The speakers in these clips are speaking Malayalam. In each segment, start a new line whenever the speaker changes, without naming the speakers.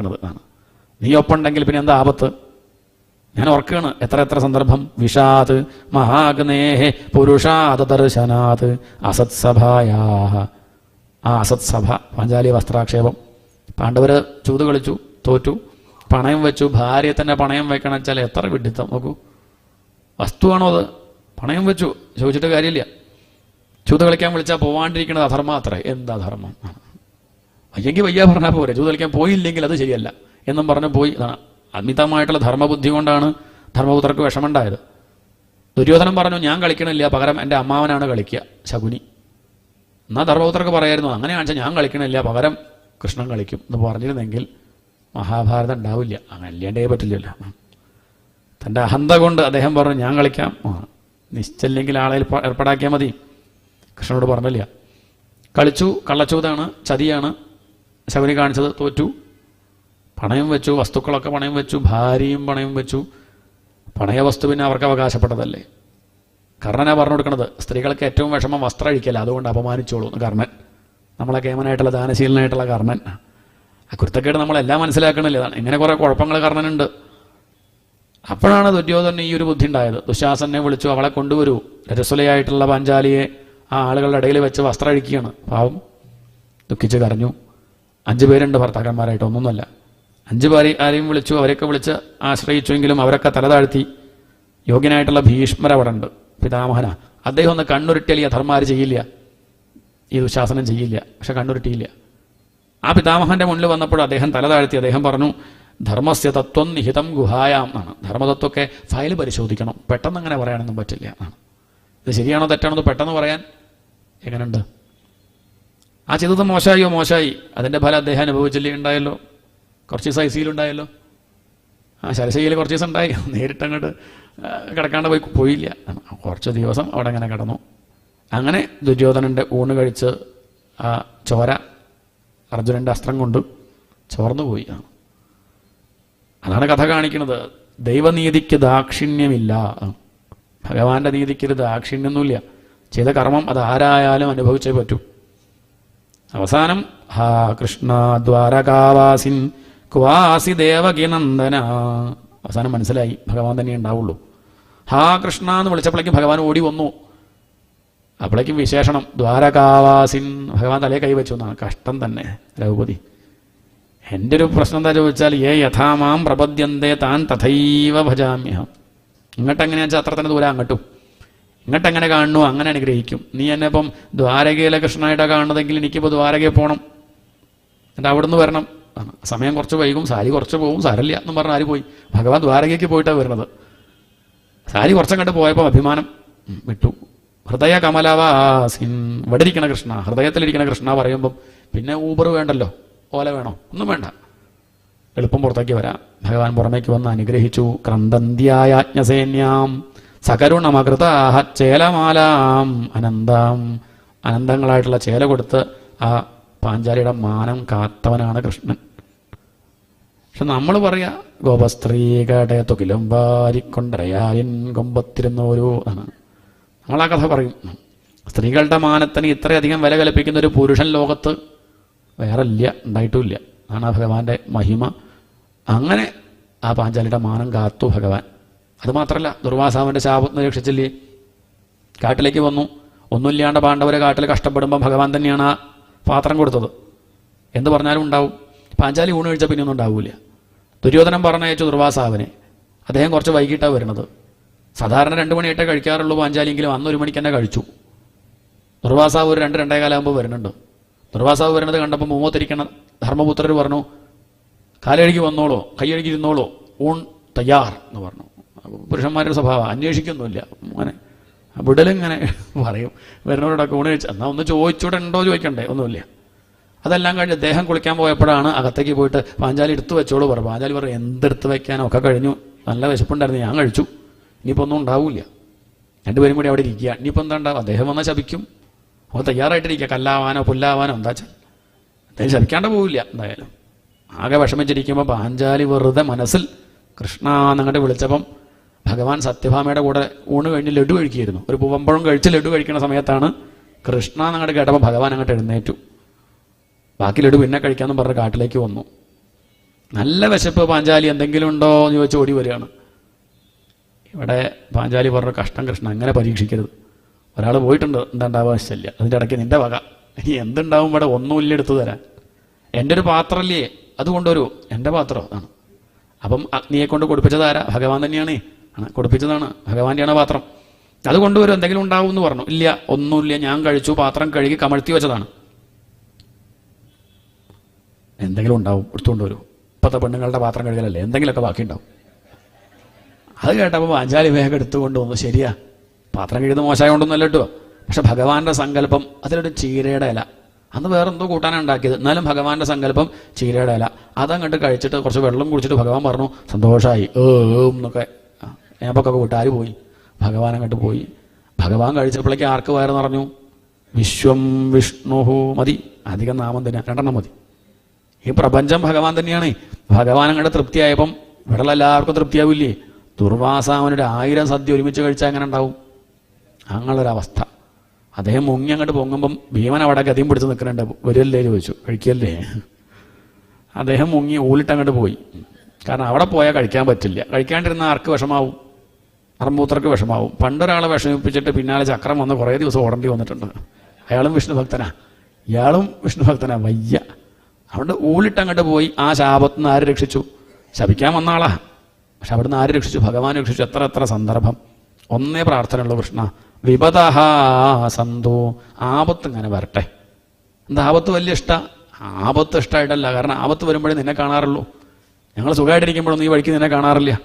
ണത് ആണ് നീ ഒപ്പുണ്ടെങ്കിൽ പിന്നെ എന്താ ആപത്ത്? ഞാൻ ഓർക്കുകയാണ് എത്ര എത്ര സന്ദർഭം. വിഷാത് മഹാഗ്നേഹേ പുരുഷാത് ദർശനാത് അസത്സഭായാ ആ അസത്സഭ പാഞ്ചാലി വസ്ത്രാക്ഷേപം. പാണ്ഡവര് ചൂത് കളിച്ചു തോറ്റു. പണയം വെച്ചു. ഭാര്യയെ തന്നെ പണയം വെക്കണം വെച്ചാൽ എത്ര വിഡിത്തം നോക്കൂ. വസ്തുവാണോ അത്? പണയം വെച്ചു. ചോദിച്ചിട്ട് കാര്യമില്ല. ചൂത് കളിക്കാൻ വിളിച്ചാൽ പോവാണ്ടിരിക്കുന്നത് അധർമ്മം അത്ര. എന്താ ധർമ്മം? വയ്യെങ്കിൽ വയ്യ പറഞ്ഞാൽ പോരെ. ചൂത് കളിക്കാൻ പോയില്ലെങ്കിൽ അത് ശരിയല്ല. എന്നും പറഞ്ഞ് പോയി. അമിതമായിട്ടുള്ള ധർമ്മബുദ്ധി കൊണ്ടാണ് ധർമ്മപുത്രർക്ക് വിഷമുണ്ടായത് ദുര്യോധനം പറഞ്ഞു ഞാൻ കളിക്കണില്ല. പകരം എന്റെ അമ്മാവനാണ് കളിക്കുക ശകുനി. എന്നാൽ ധർമ്മപുത്രർക്ക് പറയായിരുന്നു അങ്ങനെയാണെന്ന് വെച്ചാൽ ഞാൻ കളിക്കണില്ല. പകരം കൃഷ്ണൻ കളിക്കും. എന്ന് പറഞ്ഞിരുന്നെങ്കിൽ മഹാഭാരതം ഉണ്ടാവില്ല. അങ്ങനെ അല്ലാണ്ടേ പറ്റില്ലല്ലോ. തന്റെ അഹന്ത കൊണ്ട് അദ്ദേഹം പറഞ്ഞു ഞാൻ കളിക്കാം. നിശ്ചല്ലെങ്കിൽ ആളെ ഏർപ്പ- ഏർപ്പാടാക്കിയാൽ മതി. കൃഷ്ണനോട് പറഞ്ഞില്ല. കളിച്ചു കള്ളച്ചൂതാണ് ചതിയാണ്. ശബരി കാണിച്ചത് തോറ്റു. പണയം വെച്ചു വസ്തുക്കളൊക്കെ പണയം വെച്ചു ഭാര്യയും പണയം വെച്ചു. പണയ വസ്തു പിന്നെ അവർക്ക് അവകാശപ്പെട്ടതല്ലേ? കർണനാ പറഞ്ഞു കൊടുക്കുന്നത് സ്ത്രീകൾക്ക് ഏറ്റവും വിഷമം വസ്ത്രം അഴിക്കല്ല അതുകൊണ്ട് അപമാനിച്ചോളൂ കർണൻ. നമ്മളെ കേമനായിട്ടുള്ള ദാനശീലനായിട്ടുള്ള കർണൻ. ആ കുരുത്തക്കേട് നമ്മളെല്ലാം മനസ്സിലാക്കണില്ല ഇതാണ് ഇങ്ങനെ കുറേ കുഴപ്പങ്ങൾ കർണനുണ്ട്. അപ്പോഴാണ് ദുര്യോധന ഈ ഒരു ബുദ്ധി ഉണ്ടായത്. ദുശാസനെ വിളിച്ചു അവളെ കൊണ്ടുവരൂ. രജസ്വലയായിട്ടുള്ള പാഞ്ചാലിയെ ആ ആളുകളുടെ ഇടയിൽ വെച്ച് വസ്ത്രം അഴിക്കുകയാണ്. പാവം. ദുഃഖിച്ച് കരഞ്ഞു. അഞ്ചു പേരുണ്ട് ഭർത്താക്കന്മാരായിട്ട് ഒന്നൊന്നുമല്ല. അഞ്ചു പേരെ ആരെയും വിളിച്ചു അവരെയൊക്കെ വിളിച്ച് ആശ്രയിച്ചുവെങ്കിലും അവരൊക്കെ തലതാഴ്ത്തി യോഗ്യനായിട്ടുള്ള ഭീഷ്മർ അവിടെ ഉണ്ട്. പിതാമഹന. അദ്ദേഹം ഒന്ന് കണ്ണുരുട്ടിയാൽ ധർമാര് ചെയ്യില്ല. ഈ ദുശാസനം ചെയ്യില്ല. പക്ഷെ കണ്ണുരുട്ടിയില്ല. ആ പിതാമഹന്റെ മുന്നിൽ വന്നപ്പോൾ അദ്ദേഹം തലതാഴ്ത്തി അദ്ദേഹം പറഞ്ഞു ധർമ്മസ്യ തത്വം നിഹിതം ഗുഹായാം എന്നാണ്. ധർമ്മതത്വമൊക്കെ ഫയൽ പരിശോധിക്കണം. പെട്ടെന്ന് അങ്ങനെ പറയാനൊന്നും പറ്റില്ല എന്നാണ്. ഇത് ശരിയാണോ തെറ്റാണോ പെട്ടെന്ന് പറയാൻ എങ്ങനെയുണ്ട് ആ ചെയ്തത് മോശമായോ? മോശമായി. അതിന്റെ ഫലം അദ്ദേഹം അനുഭവിച്ചില്ലേ? ഉണ്ടായല്ലോ. കുറച്ച് ദിവസം ഐ സിയിലുണ്ടായല്ലോ ആ ശരശയിൽ കുറച്ച് ദിവസം ഉണ്ടായി. നേരിട്ടങ്ങോട്ട് കിടക്കാണ്ട് പോയി പോയില്ല. കുറച്ച് ദിവസം അവിടെ അങ്ങനെ കിടന്നു. അങ്ങനെ ദുര്യോധനന്റെ ഊണ് കഴിച്ച് ആ ചോര അർജുനന്റെ അസ്ത്രം കൊണ്ട് ചോർന്നു പോയി. അതാണ് കഥ കാണിക്കുന്നത്. ദൈവനീതിക്ക് ദാക്ഷിണ്യമില്ല. ഭഗവാന്റെ നീതിക്ക് ഒരു ദാക്ഷിണ്യൊന്നുമില്ല. ചെയ്ത കർമ്മം അത് ആരായാലും അനുഭവിച്ചേ പറ്റൂ. അവസാനം ഹാ കൃഷ്ണ ദ്വാരകാവാസിൻ ക്വാസി ദേവകിനന്ദന. അവസാനം മനസ്സിലായി ഭഗവാൻ തന്നെ ഉണ്ടാവുള്ളൂ. ഹാ കൃഷ്ണ എന്ന് വിളിച്ചപ്പോഴേക്കും ഭഗവാൻ ഓടി വന്നു. അപ്പോഴേക്കും വിശേഷണം ദ്വാരകാവാസിൻ. ഭഗവാൻ തലയെ കൈവച്ചു എന്നാണ് കഷ്ടം തന്നെ ദ്രൗപതി എന്റെ ഒരു പ്രശ്നം എന്താ ചോദിച്ചാൽ ഏ യഥാമാം പ്രപദ്യന്തേ താൻ തഥൈവ ഭജാമ്യഹം. ഇങ്ങോട്ടെങ്ങനെയാ വെച്ചാൽ അത്ര തന്നെ ദൂരം അങ്ങോട്ടും? ഇങ്ങോട്ട് എങ്ങനെ കാണുന്നു അങ്ങനെ അനുഗ്രഹിക്കും. നീ എന്നെ ഇപ്പം ദ്വാരകയിലെ കൃഷ്ണനായിട്ടാണ് കാണുന്നതെങ്കിൽ എനിക്കിപ്പോൾ ദ്വാരകയിൽ പോകണം എന്നിട്ട് അവിടുന്ന് വരണം. സമയം കുറച്ച് വൈകും. സാരി കുറച്ച് പോകും സാരല്ല എന്ന് പറഞ്ഞ് ആര് പോയി? ഭഗവാൻ ദ്വാരകയ്ക്ക് പോയിട്ടാണ് വരുന്നത് സാരി കുറച്ചങ്ങോട്ട് പോയപ്പോൾ അഭിമാനം വിട്ടു. ഹൃദയ കമലവാസിൻ. ഇവിടെ ഇരിക്കണ കൃഷ്ണ ഹൃദയത്തിലിരിക്കണ കൃഷ്ണ പറയുമ്പം പിന്നെ ഊബർ വേണ്ടല്ലോ? ഓല വേണോ? ഒന്നും വേണ്ട. എളുപ്പം പുറത്തേക്ക് വരാം. ഭഗവാൻ പുറമേക്ക് വന്ന് അനുഗ്രഹിച്ചു. ക്രന്ദന്ത്യായാജ്ഞസേന്യാം. സകരുണമകൃതാഹ ചേലമാലാം അനന്താം. അനന്തങ്ങളായിട്ടുള്ള ചേല കൊടുത്ത് ആ പാഞ്ചാലിയുടെ മാനം കാത്തവനാണ് കൃഷ്ണൻ. പക്ഷെ നമ്മൾ പറയാ ഗോപസ്ത്രീകടെ തുകിലും കൊമ്പത്തിരുന്ന കൊമ്പത്തിരുന്നോരു ആണ് നമ്മൾ ആ കഥ പറയും. സ്ത്രീകളുടെ മാനത്തിന് ഇത്രയധികം വില കൽപ്പിക്കുന്ന ഒരു പുരുഷൻ ലോകത്ത് വേറെ ഇല്ല ഉണ്ടായിട്ടുമില്ല അതാണ് ഭഗവാന്റെ മഹിമ. അങ്ങനെ ആ പാഞ്ചാലിയുടെ മാനം കാത്തു ഭഗവാൻ. അതുമാത്രമല്ല ദുർവാസാവിന്റെ ശാപത്തിന് രക്ഷിച്ചില്ലേ? കാട്ടിലേക്ക് വന്നു. ഒന്നുമില്ലാണ്ട് പാണ്ഡവരെ കാട്ടിൽ കഷ്ടപ്പെടുമ്പോൾ ഭഗവാൻ തന്നെയാണ് ആ പാത്രം കൊടുത്തത്. എന്ത് പറഞ്ഞാലും ഉണ്ടാവും. പാഞ്ചാലി ഊണ് കഴിച്ചാൽ പിന്നെ ഒന്നും ഉണ്ടാവില്ല ദുര്യോധനം പറഞ്ഞയച്ചു ദുർവാസാവിനെ. അദ്ദേഹം കുറച്ച് വൈകിട്ടാണ് വരുന്നത്. സാധാരണ രണ്ട് മണിയായിട്ടേ കഴിക്കാറുള്ളൂ പാഞ്ചാലിയെങ്കിലും. അന്ന് ഒരു മണിക്ക് തന്നെ കഴിച്ചു. ദുർവാസാവ് ഒരു രണ്ട് രണ്ടേ കാലാകുമ്പോൾ വരുന്നുണ്ട്. ദുർവാസാവ് വരുന്നത് കണ്ടപ്പോൾ മൂമത്തിരിക്കണം ധർമ്മപുത്രർ പറഞ്ഞു കാലഴുകി വന്നോളൂ കൈയഴുകി ഇരുന്നോളൂ ഊൺ തയ്യാർ എന്ന് പറഞ്ഞു. പുരുഷന്മാരുടെ സ്വഭാവം അന്വേഷിക്കൊന്നുമില്ല. അങ്ങനെ വിടലിങ്ങനെ പറയും. വരുന്നവരോടൊക്കെ ഊണ് കഴിച്ചു എന്നാൽ ഒന്ന് ചോദിച്ചൂടെ ഉണ്ടോ ചോദിക്കണ്ടേ? ഒന്നുമില്ല. അതെല്ലാം കഴിഞ്ഞ് ദേഹം കുളിക്കാൻ പോയപ്പോഴാണ് അകത്തേക്ക് പോയിട്ട് പാഞ്ചാലി എടുത്തു വെച്ചോളൂ പറഞ്ഞു. പാഞ്ചാലി പറഞ്ഞു എന്തെടുത്ത് വെക്കാനോ ഒക്കെ കഴിഞ്ഞു. നല്ല വിശപ്പുണ്ടായിരുന്നു ഞാൻ കഴിച്ചു. ഇനിയിപ്പോൾ ഒന്നും ഉണ്ടാവില്ല. രണ്ടുപേരും കൂടി അവിടെ ഇരിക്കുക. ഇനിയിപ്പോൾ എന്താ ഉണ്ടാവും അദ്ദേഹം വന്നാൽ ശപിക്കും. അപ്പോൾ തയ്യാറായിട്ടിരിക്കുക. കല്ലാവാനോ പുല്ലാവാനോ എന്താ വെച്ചാൽ അദ്ദേഹം ശപിക്കാണ്ട് പോവില്ല എന്തായാലും. ആകെ വിഷമിച്ചിരിക്കുമ്പോൾ പാഞ്ചാലി വെറുതെ മനസ്സിൽ കൃഷ്ണ എന്നങ്ങോട്ട് വിളിച്ചപ്പം ഭഗവാൻ സത്യഭാമയുടെ കൂടെ ഊണ് കഴിഞ്ഞ് ലഡു കഴിക്കുകയായിരുന്നു. ഒരു പൂവമ്പഴം കഴിച്ച് ലഡു കഴിക്കുന്ന സമയത്താണ് കൃഷ്ണ എന്നങ്ങോട്ട് കേട്ടപ്പോൾ ഭഗവാൻ അങ്ങോട്ട് എഴുന്നേറ്റു. ബാക്കി ലഡു പിന്നെ കഴിക്കാമെന്ന് പറഞ്ഞ് കാട്ടിലേക്ക് വന്നു. നല്ല വിശപ്പ് പാഞ്ചാലി എന്തെങ്കിലും ഉണ്ടോ എന്ന് ചോദിച്ച് ഓടി വരികയാണ്. ഇവിടെ പാഞ്ചാലി പറഞ്ഞ കഷ്ടം കൃഷ്ണ അങ്ങനെ പരീക്ഷിക്കരുത്. ഒരാൾ പോയിട്ടുണ്ട് എന്താണ്ടാവാൻ ആവശ്യമില്ല അതിന്റെ ഇടയ്ക്ക് നിന്റെ വക. ഇനി എന്തുണ്ടാവും ഇവിടെ? ഒന്നുമില്ല എടുത്തു തരാൻ. എന്റെ ഒരു പാത്രമല്ലേ? അത് എന്റെ പാത്രം? അതാണ്. അപ്പം അഗ്നിയെ കൊണ്ട് കൊടുപ്പിച്ചതാരാ ഭഗവാൻ തന്നെയാണ്. ആണ്. കൊടുപ്പിച്ചതാണ്. ഭഗവാന്റെയാണ് പാത്രം. അത് കൊണ്ടുവരും. എന്തെങ്കിലും ഉണ്ടാവും എന്ന് പറഞ്ഞു. ഇല്ല ഒന്നുമില്ല. ഞാൻ കഴിച്ചു. പാത്രം കഴുകി കമഴ്ത്തി വെച്ചതാണ്. എന്തെങ്കിലും ഉണ്ടാവും. എടുത്തുകൊണ്ട് വരൂ. ഇപ്പോഴത്തെ പെണ്ണുങ്ങളുടെ പാത്രം കഴുകലല്ലേ? എന്തെങ്കിലുമൊക്കെ ബാക്കി ഉണ്ടാവും അത് കേട്ടപ്പോൾ പാഞ്ചാലി വേഗം എടുത്തുകൊണ്ട് വന്നു. ശരിയാ. പാത്രം കഴുകുന്ന മോശമായോണ്ടൊന്നുമല്ല കേട്ടോ പക്ഷെ ഭഗവാന്റെ സങ്കല്പം അതിലൊരു ചീരയുടെ ഇല. അന്ന് വേറെ എന്തോ കൂട്ടാനാണ് ഉണ്ടാക്കിയത്. എന്നാലും ഭഗവാന്റെ സങ്കല്പം ചീരയുടെ ഇല. അതങ്ങോട്ട് കഴിച്ചിട്ട് കുറച്ച് വെള്ളം കുടിച്ചിട്ട് ഭഗവാൻ പറഞ്ഞു സന്തോഷമായി ഏ എന്നൊക്കെ ഏപ്പൊക്കെ വിട്ട് ആര് പോയി. ഭഗവാൻ അങ്ങോട്ട് പോയി. ഭഗവാൻ കഴിച്ചപ്പോഴേക്ക് ആർക്ക് വയറ് നിറഞ്ഞു? വിശ്വം വിഷ്ണുഹു മതി. അധികം നാമം തന്നെ രണ്ടെണ്ണം മതി. ഈ പ്രപഞ്ചം ഭഗവാൻ തന്നെയാണ്. ഭഗവാൻ അങ്ങോട്ട് തൃപ്തിയായപ്പം ഇവിടെ എല്ലാവർക്കും തൃപ്തിയാവില്ലേ? ദുർവാസാവനൊരു ആയിരം സദ്യ ഒരുമിച്ച് കഴിച്ചാൽ എങ്ങനെ ഉണ്ടാവും? അങ്ങനൊരവസ്ഥ അദ്ദേഹം മുങ്ങി അങ്ങോട്ട് പൊങ്ങുമ്പം ഭീമൻ അവിടെ ഗതിയും പിടിച്ച് നിൽക്കുന്നുണ്ട്. വരുമല്ലേ ചോദിച്ചു. കഴിക്കല്ലേ? അദ്ദേഹം മുങ്ങി ഊലിട്ട് അങ്ങോട്ട് പോയി. കാരണം അവിടെ പോയാൽ കഴിക്കാൻ പറ്റില്ല. കഴിക്കാണ്ടിരുന്ന ആർക്ക് വിഷമാവും? അറമ്പൂത്രക്ക് വിഷമാവും. പണ്ടൊരാളെ വിഷമിപ്പിച്ചിട്ട് പിന്നാലെ ചക്രം വന്ന് കുറേ ദിവസം ഓടേണ്ടി വന്നിട്ടുണ്ട്. അയാളും വിഷ്ണു ഭക്തനാ. ഇയാളും വിഷ്ണു ഭക്തനാ. വയ്യ. അവിടെ ഊളിട്ടങ്ങോട്ട് പോയി. ആ ശാപത്തിൽ നിന്ന് ആര് രക്ഷിച്ചു? ശപിക്കാൻ വന്ന ആളാ. പക്ഷെ അവിടുന്ന് ആര് രക്ഷിച്ചു? ഭഗവാൻ രക്ഷിച്ചു. എത്ര എത്ര സന്ദർഭം. ഒന്നേ പ്രാർത്ഥനയുള്ളൂ കൃഷ്ണ. വിപതഹ സന്തോ. ആപത്ത് ഇങ്ങനെ വരട്ടെ. എന്താ ആപത്ത് വലിയ ഇഷ്ട? ആപത്ത് ഇഷ്ടമായിട്ടല്ല കാരണം ആപത്ത് വരുമ്പോഴേ നിന്നെ കാണാറുള്ളൂ. ഞങ്ങൾ സുഖമായിട്ടിരിക്കുമ്പോഴൊന്നും ഈ വഴിക്ക് നിന്നെ കാണാറില്ല.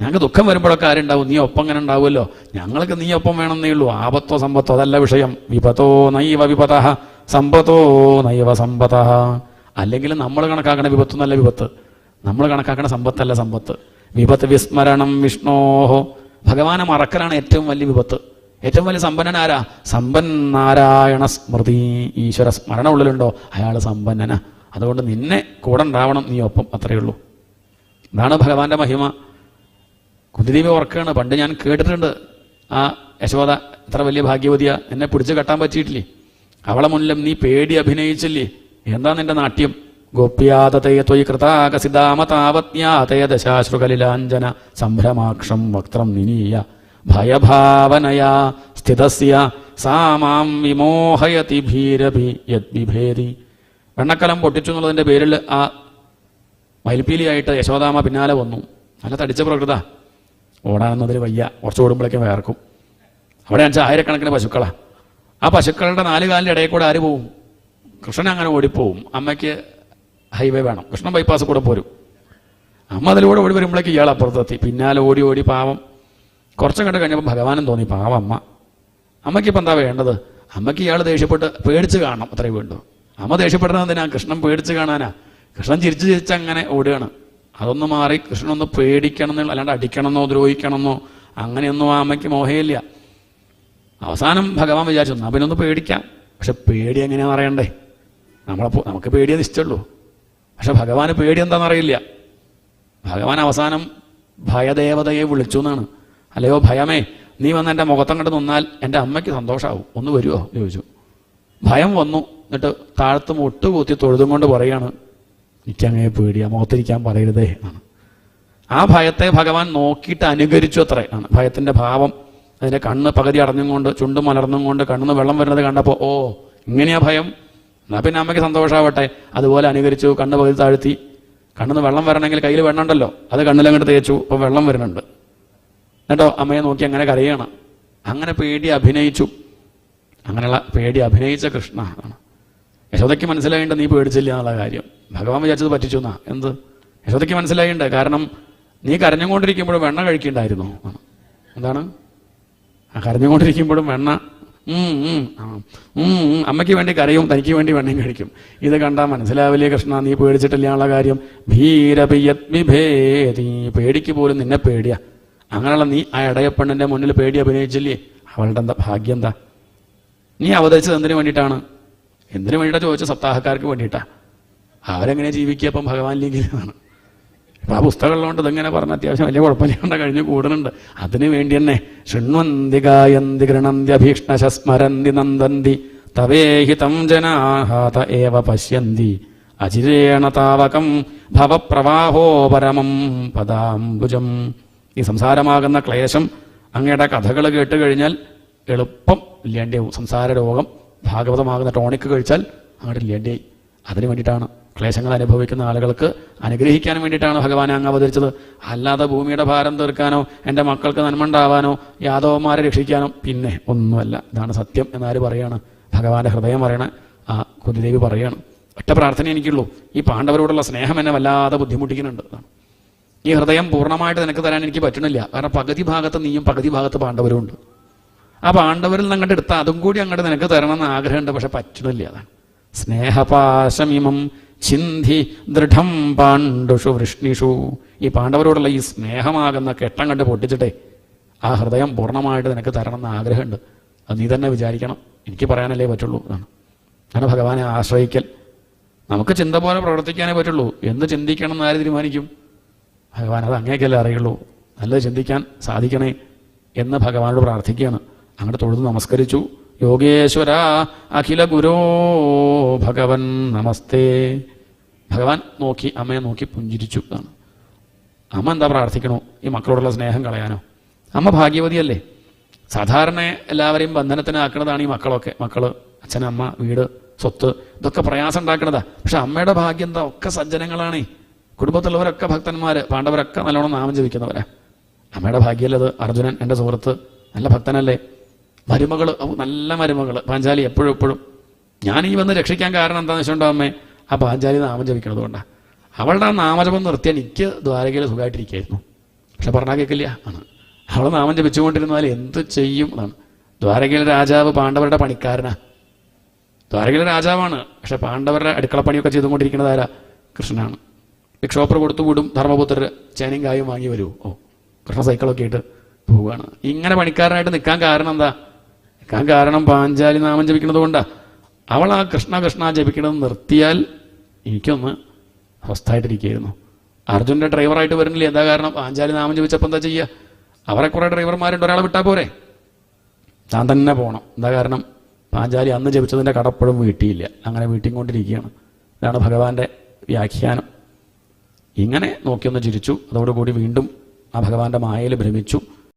ഞങ്ങൾക്ക് ദുഃഖം വരുമ്പോഴൊക്കെ ആരുണ്ടാവും? നീ ഒപ്പം അങ്ങനെ ഉണ്ടാവുമല്ലോ. ഞങ്ങൾക്ക് നീ ഒപ്പം വേണമെന്നേ ഉള്ളൂ. ആപത്തോ സമ്പത്തോ അതല്ല വിഷയം. വിപത്തോ നൈവ വിപത സമ്പത്തോ നൈവ സമ്പത അല്ലെങ്കിൽ നമ്മൾ കണക്കാക്കണ വിപത്ത് നല്ല വിപത്ത്. നമ്മൾ കണക്കാക്കണ സമ്പത്തല്ല സമ്പത്ത്. വിപത്ത് വിസ്മരണം വിഷ്ണോഹോ. ഭഗവാനെ മറക്കലാണ് ഏറ്റവും വലിയ വിപത്ത്. ഏറ്റവും വലിയ സമ്പന്നൻ ആരാ? സമ്പൻ നാരായണ സ്മൃതി. ഈശ്വര സ്മരണ ഉള്ളിലുണ്ടോ? അയാൾ സമ്പന്നന. അതുകൊണ്ട് നിന്നെ കൂടെ ഉണ്ടാവണം. നീ ഒപ്പം അത്രയേ ഉള്ളൂ. ഇതാണ് ഭഗവാന്റെ മഹിമ. കുതിരീവി ഓർക്കാണ് പണ്ട് ഞാൻ കേട്ടിട്ടുണ്ട്. ആ യശോദ എത്ര വലിയ ഭാഗ്യവതിയാ. എന്നെ പിടിച്ചു കെട്ടാൻ പറ്റിയിട്ടില്ലേ? അവളെ മുന്നിലും നീ പേടി അഭിനയിച്ചില്ലേ? എന്താ നിന്റെ നാട്യം? ഗോപ്യാതതയ ത്വയി ദശാശ്രുകലിലാഞ്ജന സംഭ്രമാക്ഷം വക്ത്രം നിനീയ ഭയഭാവനയാ സ്ഥിതസ്യ സാമാം വിമോഹയതി ഭീരഭി യദ്വിഭേദി. വെണ്ണക്കലം പൊട്ടിച്ചു എന്നുള്ളതിന്റെ പേരിൽ ആ മയിൽപ്പീലിയായിട്ട് യശോദാമ പിന്നാലെ വന്നു. നല്ല തടിച്ച പ്രകൃത. ഓടാനൊന്നതിൽ വയ്യ. കുറച്ച് ഓടുമ്പോഴേക്കും വേർക്കും അവിടെ വെച്ചാൽ ആയിരക്കണക്കിന് പശുക്കളാണ് ആ പശുക്കളുടെ നാല് കാലിന്റെ ഇടയിൽ കൂടെ ആര് പോവും? കൃഷ്ണൻ അങ്ങനെ ഓടിപ്പോവും. അമ്മയ്ക്ക് ഹൈവേ വേണം. കൃഷ്ണൻ ബൈപ്പാസ് കൂടെ പോരും. അമ്മ അതിലൂടെ ഓടി വരുമ്പോഴേക്ക് ഇയാൾ അപ്പുറത്തെത്തി. പിന്നാലെ ഓടി ഓടി പാവം. കുറച്ചും കണ്ട് കഴിഞ്ഞപ്പോൾ ഭഗവാനും തോന്നി. പാവം അമ്മ. അമ്മയ്ക്ക് ഇപ്പം എന്താ വേണ്ടത്? അമ്മയ്ക്ക് ഇയാൾ ദേഷ്യപ്പെട്ട് പേടിച്ച് കാണണം. അത്രയും വേണ്ടു. അമ്മ ദേഷ്യപ്പെടുന്നത് എന്തിനാ? കൃഷ്ണൻ പേടിച്ച് കാണാനാ. കൃഷ്ണൻ ചിരിച്ച് ചിരിച്ച് അങ്ങനെ ഓടുകയാണ്. അതൊന്ന് മാറി കൃഷ്ണനൊന്ന് എന്നുള്ള അല്ലാണ്ട് അടിക്കണമെന്നോ ദ്രോഹിക്കണമെന്നോ അങ്ങനെയൊന്നും ആ അമ്മയ്ക്ക് മോഹയില്ല അവസാനം ഭഗവാൻ വിചാരിച്ചു എന്നാൽ പിന്നെ ഒന്ന് പേടിക്കാം. പക്ഷെ പേടി എങ്ങനെയാണെന്ന് അറിയണ്ടേ? നമ്മളെ നമുക്ക് പേടിയെ നിശ്ചയുള്ളൂ. പക്ഷെ ഭഗവാന് പേടി എന്താണെന്നറിയില്ല ഭഗവാൻ അവസാനം ഭയദേവതയെ വിളിച്ചു എന്നാണ്. അല്ലയോ ഭയമേ നീ വന്ന് എന്റെ മുഖത്തം കണ്ട് നിന്നാൽ എന്റെ അമ്മയ്ക്ക് സന്തോഷമാവും ഒന്ന് വരുമോ ചോദിച്ചു. ഭയം വന്നു. എന്നിട്ട് താഴത്ത് മുട്ടുകൂത്തി തൊഴുതും കൊണ്ട് പറയാണ് എനിക്കങ്ങനെ പേടിയാ. മുഖത്തിരിക്കാൻ പറയരുതേ എന്നാണ്. ആ ഭയത്തെ ഭഗവാൻ നോക്കിയിട്ട് അനുകരിച്ചു അത്രേ ആണ് ഭയത്തിന്റെ ഭാവം അതിന്റെ കണ്ണ് പകുതി അടഞ്ഞും കൊണ്ട് ചുണ്ടും മലർന്നും കൊണ്ട് കണ്ണിന്ന് വെള്ളം വരുന്നത് കണ്ടപ്പോൾ ഓ ഇങ്ങനെയാ ഭയം. എന്നാ പിന്നെ അമ്മയ്ക്ക് സന്തോഷമാവട്ടെ അതുപോലെ അനുകരിച്ചു കണ്ണ് പകുതി താഴ്ത്തി. കണ്ണിന്ന് വെള്ളം വരണമെങ്കിൽ കയ്യിൽ വെണ്ണുണ്ടല്ലോ. അത് കണ്ണിലങ്ങോട്ട് തേച്ചു. ഇപ്പൊ വെള്ളം വരുന്നുണ്ട്. എന്നിട്ടോ അമ്മയെ നോക്കി അങ്ങനെ കരയാണ്. അങ്ങനെ പേടി അഭിനയിച്ചു. അങ്ങനെയുള്ള പേടി അഭിനയിച്ച കൃഷ്ണ ആണ്. യശോദയ്ക്ക് മനസ്സിലായിണ്ട് നീ പേടിച്ചില്ല എന്നുള്ള കാര്യം. ഭഗവാൻ വിചാരിച്ചത് പറ്റിച്ചു എന്നാ. എന്ത്? യശോദയ്ക്ക് മനസ്സിലായിണ്ട്. കാരണം നീ കരഞ്ഞുകൊണ്ടിരിക്കുമ്പോഴും വെണ്ണ കഴിക്കണ്ടായിരുന്നു. എന്താണ്? കരഞ്ഞുകൊണ്ടിരിക്കുമ്പോഴും വെണ്ണ അമ്മയ്ക്ക് വേണ്ടി കരയും തനിക്ക് വേണ്ടി വെണ്ണയും കഴിക്കും. ഇത് കണ്ടാൽ മനസ്സിലാവില്ലേ കൃഷ്ണ? നീ പേടിച്ചിട്ടില്ല എന്നുള്ള കാര്യം. ഭീരപിയത് നീ പേടിക്ക് പോലും നിന്നെ പേടിയാ. അങ്ങനെയുള്ള നീ ആ ഇടയപ്പെണ്ണിന്റെ മുന്നിൽ പേടി അഭിനയിച്ചില്ലേ? അവളുടെ എന്താ ഭാഗ്യം എന്താ? നീ അവതരിച്ചത് എന്തിനു വേണ്ടിയിട്ടാണ്? എന്തിനു വേണ്ടിയിട്ടാ ചോദിച്ച സപ്താഹക്കാർക്ക് വേണ്ടിയിട്ടാ. അവരെങ്ങനെ ജീവിക്കുക അപ്പം ഭഗവാൻ അപ്പം ആ പുസ്തകമുള്ളതുകൊണ്ട് ഇതിങ്ങനെ പറഞ്ഞ അത്യാവശ്യം വലിയ കുഴപ്പമില്ലാണ്ട് കഴിഞ്ഞ് കൂടുന്നുണ്ട്. അതിനു വേണ്ടി തന്നെ ശൃണ്വന്തി ഗായന്തി ഗൃണന്തി അഭീഷ്ണ ശസ്മരന്തി നന്ദന്തി തവേഹിതം ജനാഹാത ഏവ പശ്യന്തി അചിരേണ താവകം ഭവപ്രവാഹോ പരമം പദാംബുജം. ഈ സംസാരമാകുന്ന ക്ലേശം അങ്ങയുടെ കഥകൾ കേട്ട് കഴിഞ്ഞാൽ എളുപ്പം ഇല്ലാണ്ടേ സംസാര രോഗം ഭാഗവതമാകുന്ന ടോണിക്ക് കഴിച്ചാൽ അങ്ങോട്ട് ഇല്ലേണ്ടിയായി അതിനു വേണ്ടിയിട്ടാണ് ക്ലേശങ്ങൾ അനുഭവിക്കുന്ന ആളുകൾക്ക് അനുഗ്രഹിക്കാൻ വേണ്ടിയിട്ടാണ് ഭഗവാൻ അങ്ങ് അവതരിച്ചത്. അല്ലാതെ ഭൂമിയുടെ ഭാരം തീർക്കാനോ എന്റെ മക്കൾക്ക് നന്മണ്ടാവാനോ യാദവന്മാരെ രക്ഷിക്കാനോ പിന്നെ ഒന്നുമല്ല. ഇതാണ് സത്യം എന്നാര് പറയാണ്? ഭഗവാന്റെ ഹൃദയം പറയണ ആ കുതിദേവി പറയാണ്. ഒറ്റ പ്രാർത്ഥന എനിക്കുള്ളൂ. ഈ പാണ്ഡവരോടുള്ള സ്നേഹം എന്നെ വല്ലാതെ ബുദ്ധിമുട്ടിക്കുന്നുണ്ട്. ഈ ഹൃദയം പൂർണമായിട്ട് നിനക്ക് തരാൻ എനിക്ക് പറ്റണില്ല. കാരണം പകുതി ഭാഗത്ത് നീയും പകുതി ഭാഗത്ത് പാണ്ഡവരും ഉണ്ട് ആ പാണ്ഡവരിൽ നിന്ന് അങ്ങോട്ട് എടുത്താൽ അതും കൂടി അങ്ങോട്ട് നിനക്ക് തരണമെന്ന് ആഗ്രഹമുണ്ട് പക്ഷെ പറ്റണില്ല അതാണ്. സ്നേഹപാശമിമം ചിന്തി ദൃഢം പാണ്ഡുഷു വൃഷ്ണിഷു. ഈ പാണ്ഡവരോടുള്ള ഈ സ്നേഹമാകുന്ന കെട്ടം കണ്ട് പൊട്ടിച്ചിട്ടേ ആ ഹൃദയം പൂർണമായിട്ട് നിനക്ക് തരണമെന്ന് ആഗ്രഹമുണ്ട്. അത് നീ തന്നെ വിചാരിക്കണം. എനിക്ക് പറയാനല്ലേ പറ്റുള്ളൂ. എന്നാണ് അങ്ങനെ ഭഗവാനെ ആശ്രയിക്കൽ. നമുക്ക് ചിന്ത പോലെ പ്രവർത്തിക്കാനേ പറ്റുള്ളൂ. എന്ത് ചിന്തിക്കണം എന്ന് ആര് തീരുമാനിക്കും? ഭഗവാൻ അത് അങ്ങേക്കല്ലേ അറിയുള്ളൂ. നല്ലത് ചിന്തിക്കാൻ സാധിക്കണേ എന്ന് ഭഗവാനോട് പ്രാർത്ഥിക്കുകയാണ്. അങ്ങോട്ട് തൊഴുത് നമസ്കരിച്ചു. യോഗേശ്വര അഖില ഗുരോ ഭഗവൻ നമസ്തേ. ഭഗവാൻ നോക്കി അമ്മയെ നോക്കി പുഞ്ചിരിച്ചു. എന്നാണ് അമ്മ എന്താ പ്രാർത്ഥിക്കണോ? ഈ മക്കളോടുള്ള സ്നേഹം കളയാനോ? അമ്മ ഭാഗ്യവതിയല്ലേ? സാധാരണ എല്ലാവരെയും ബന്ധനത്തിനാക്കുന്നതാണ് ഈ മക്കളൊക്കെ. മക്കൾ അച്ഛൻ അമ്മ വീട് സ്വത്ത് ഇതൊക്കെ പ്രയാസം ഉണ്ടാക്കണതാ. പക്ഷെ അമ്മയുടെ ഭാഗ്യം എന്താ? ഒക്കെ സജ്ജനങ്ങളാണേ. കുടുംബത്തിലുള്ളവരൊക്കെ ഭക്തന്മാര് പാണ്ഡവരൊക്കെ നല്ലോണം നാമം ജപിക്കുന്നവരാ. അമ്മയുടെ ഭാഗ്യമല്ലത് അർജുനൻ എന്റെ സുഹൃത്ത് നല്ല ഭക്തനല്ലേ? മരുമകൾ ഔ, നല്ല മരുമകൾ. പാഞ്ചാലി എപ്പോഴും എപ്പോഴും. ഞാൻ ഈ വന്ന് രക്ഷിക്കാൻ കാരണം എന്താണെന്ന് വെച്ചോണ്ടോ അമ്മേ? ആ പാഞ്ചാലി നാമം ജപിക്കണത് കൊണ്ടാണ് അവളുടെ ആ നാമജപം നിർത്തിയാൽ എനിക്ക് ദ്വാരകയിൽ സുഖമായിട്ടിരിക്കുകയായിരുന്നു പക്ഷെ പറഞ്ഞാൽ കേൾക്കില്ല ആണ്. അവൾ നാമം ജപിച്ചുകൊണ്ടിരുന്നാൽ എന്ത് ചെയ്യും എന്നാണ്. ദ്വാരകയിലെ രാജാവ് പാണ്ഡവരുടെ പണിക്കാരനാ. ദ്വാരകയിലെ രാജാവാണ്. പക്ഷെ പാണ്ഡവരുടെ അടുക്കളപ്പണിയൊക്കെ ചെയ്തുകൊണ്ടിരിക്കുന്നത് ആരാ? കൃഷ്ണനാണ്. ഭിക്ഷോപ്പർ കൊടുത്തു വിടും. ധർമ്മപുത്രർ ചേനയും കായും വാങ്ങി വരൂ. ഓ കൃഷ്ണ സൈക്കിളൊക്കെ ആയിട്ട് പോവുകയാണ്. ഇങ്ങനെ പണിക്കാരനായിട്ട് നിൽക്കാൻ കാരണം എന്താ? കാരണം പാഞ്ചാലി നാമം ജപിക്കുന്നത് കൊണ്ടാ. അവൾ ആ കൃഷ്ണ കൃഷ്ണ ജപിക്കണത് നിർത്തിയാൽ എനിക്കൊന്ന് അവസ്ഥായിട്ടിരിക്കുകയായിരുന്നു അർജുന്റെ ഡ്രൈവറായിട്ട് വരുന്നില്ല. എന്താ കാരണം? പാഞ്ചാലി നാമം ജപിച്ചപ്പോൾ എന്താ ചെയ്യുക അവരെ കുറേ ഡ്രൈവർമാരുണ്ട്. ഒരാളെ വിട്ടാൽ പോരെ? താൻ തന്നെ പോകണം എന്താ കാരണം? പാഞ്ചാലി അന്ന് ജപിച്ചതിന്റെ കടപ്പഴും വീട്ടിയില്ല. അങ്ങനെ വീട്ടിൽ കൊണ്ടിരിക്കുകയാണ് ഇതാണ് ഭഗവാന്റെ വ്യാഖ്യാനം. ഇങ്ങനെ നോക്കിയൊന്ന് ചിരിച്ചു. അതോടുകൂടി വീണ്ടും ആ ഭഗവാന്റെ മായയിൽ ഭ്രമിച്ചു.